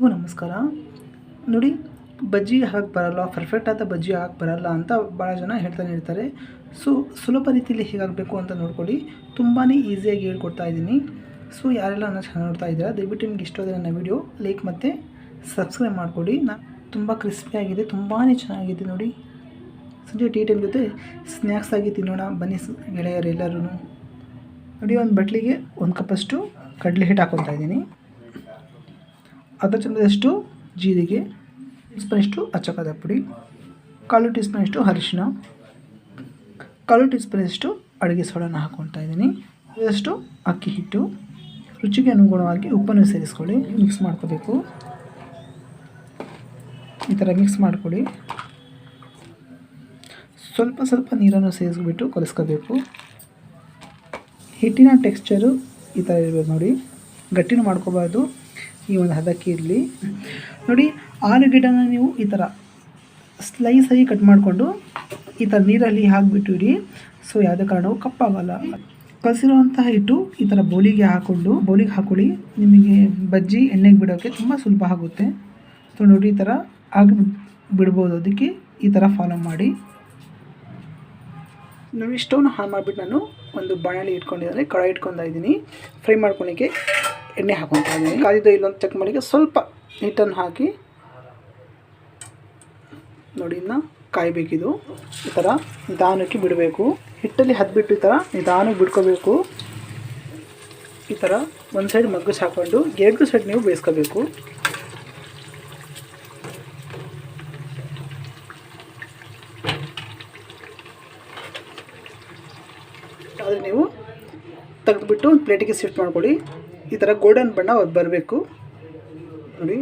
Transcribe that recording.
ಎಲ್ಲರಿಗೂ ನಮಸ್ಕಾರ. ನೋಡಿ, ಬಜ್ಜಿ ಹಾಕಿ ಬರಲ್ಲ ಪರ್ಫೆಕ್ಟ್ ಆದ ಬಜ್ಜಿ ಹಾಕಿ ಬರಲ್ಲ ಅಂತ ಭಾಳ ಜನ ಹೇಳ್ತಾನೆ ಇರ್ತಾರೆ. ಸೊ ಸುಲಭ ರೀತಿಯಲ್ಲಿ ಹೇಗಾಗಬೇಕು ಅಂತ ನೋಡ್ಕೊಳ್ಳಿ. ತುಂಬಾ ಈಸಿಯಾಗಿ ಹೇಳ್ಕೊಡ್ತಾ ಇದ್ದೀನಿ. ಸೊ ಯಾರೆಲ್ಲ ನನ್ನ ಚೆನ್ನಾಗಿ ನೋಡ್ತಾ ಇದ್ದೀರಾ, ದಯವಿಟ್ಟು ನಿಮ್ಗೆ ಇಷ್ಟ ಆದರೆ ನನ್ನ ವಿಡಿಯೋ ಲೈಕ್ ಮತ್ತು ಸಬ್ಸ್ಕ್ರೈಬ್ ಮಾಡಿಕೊಡಿ ನಾ ತುಂಬ ಕ್ರಿಸ್ಪಿಯಾಗಿದೆ ತುಂಬಾ ಚೆನ್ನಾಗಿದೆ ನೋಡಿ. ಸಂಜೆ ಟೀ ಟೈಮ್ ಜೊತೆ ಸ್ನ್ಯಾಕ್ಸ್ ಆಗಿ ತಿನ್ನೋಣ, ಬನ್ನಿ ಗೆಳೆಯರೆಲ್ಲರೂ ನೋಡಿ, ಒಂದು ಬಟ್ಲಿಗೆ ಒಂದು ಕಪ್ಪಷ್ಟು ಕಡಲೆ ಹಿಟ್ಟು ಹಾಕೊತಾ ಇದ್ದೀನಿ. ಅರ್ಧ ಚಮಚದಷ್ಟು ಜೀರಿಗೆ ಟೀ ಸ್ಪೂನಷ್ಟು ಅಚ್ಚಕಾದ ಪುಡಿ, ಕಾಲು ಟೀ ಸ್ಪೂನಷ್ಟು ಅರಿಶಿನ ಕಾಲು ಟೀ ಸ್ಪೂನಷ್ಟು ಅಡುಗೆ ಸೋಡಾನ ಹಾಕ್ಕೊಳ್ತಾ ಇದ್ದೀನಿ. ಇದಷ್ಟು ಅಕ್ಕಿ ಹಿಟ್ಟು. ರುಚಿಗೆ ಅನುಗುಣವಾಗಿ ಉಪ್ಪನ್ನು ಸೇರಿಸ್ಕೊಳ್ಳಿ. ಮಿಕ್ಸ್ ಮಾಡ್ಕೋಬೇಕು. ಈ ಥರ ಮಿಕ್ಸ್ ಮಾಡಿಕೊಳ್ಳಿ. ಸ್ವಲ್ಪ ಸ್ವಲ್ಪ ನೀರನ್ನು ಸೇರಿಸ್ಬಿಟ್ಟು ಕಲಿಸ್ಕೋಬೇಕು. ಹಿಟ್ಟಿನ ಟೆಕ್ಸ್ಚರು ಈ ಥರ ಇರಬೇಕು ನೋಡಿ. ಗಟ್ಟಿನೂ ಮಾಡ್ಕೋಬಾರ್ದು. ಈ ಒಂದು ಹದಕ್ಕೆ ಇರಲಿ. ನೋಡಿ ಆಲೂಗೆಡ್ಡೆನ ನೀವು ಈ ಥರ ಸ್ಲೈಸಾಗಿ ಕಟ್ ಮಾಡಿಕೊಂಡು ಈ ಥರ ನೀರಲ್ಲಿ ಹಾಕಿಬಿಟ್ಟು ಇಡಿ. ಸೊ ಯಾವುದೇ ಕಾರಣವೂ ಕಪ್ಪಾಗಲ್ಲ. ಕಲಸಿರುವಂತಹ ಹಿಟ್ಟು ಈ ಥರ ಬೋಲಿಗೆ ಹಾಕ್ಕೊಂಡು ಬೋಲಿಗೆ ಹಾಕೊಳ್ಳಿ. ನಿಮಗೆ ಬಜ್ಜಿ ಎಣ್ಣೆಗೆ ಬಿಡೋಕ್ಕೆ ತುಂಬ ಸುಲಭ ಆಗುತ್ತೆ. ಸೊ ನೋಡಿ, ಈ ಥರ ಆಗಿ ಬಿಡ್ಬೋದು ಅದಕ್ಕೆ ಈ ಥರ ಫಾಲೋ ಮಾಡಿ. ನೋಡಿ ಸ್ಟವ್ನ ಹಾನ್ ಮಾಡಿಬಿಟ್ಟು ನಾನು ಒಂದು ಬಾಣಲಿ ಇಟ್ಕೊಂಡಿದ್ದಾರೆ ಕಡಾಯಿ ಇಟ್ಕೊತಾ ಇದ್ದೀನಿ. ಫ್ರೈ ಮಾಡ್ಕೊಳಿಕ್ಕೆ ಎಣ್ಣೆ ಹಾಕೊತಾ ಇದ್ದೀನಿ ಇಲ್ಲೊಂದು ಚೆಕ್ ಮಾಡಿ ಸ್ವಲ್ಪ ಹಿಟ್ಟನ್ನು ಹಾಕಿ ನೋಡಿ ಇನ್ನು ಕಾಯಬೇಕಿದು. ಈ ಥರ ನಿಧಾನಕ್ಕೆ ಬಿಡಬೇಕು. ಹಿಟ್ಟಲ್ಲಿ ಹದ್ಬಿಟ್ಟು ಈ ಥರ ನಿಧಾನಕ್ಕೆ ಬಿಡ್ಕೋಬೇಕು ಈ ಥರ ಒಂದು ಸೈಡ್ ಮಗ್ಗಸ್ ಹಾಕ್ಕೊಂಡು ಎರಡು ಸೈಡ್ ನೀವು ಬೇಯಿಸ್ಕೋಬೇಕು. ಆದರೆ ನೀವು ತೆಗೆದುಬಿಟ್ಟು ಒಂದು ಪ್ಲೇಟಿಗೆ ಶಿಫ್ಟ್ ಮಾಡ್ಕೊಳ್ಳಿ. ಈ ಥರ ಗೋಲ್ಡನ್ ಬಣ್ಣ ಬರಬೇಕು. ನೋಡಿ.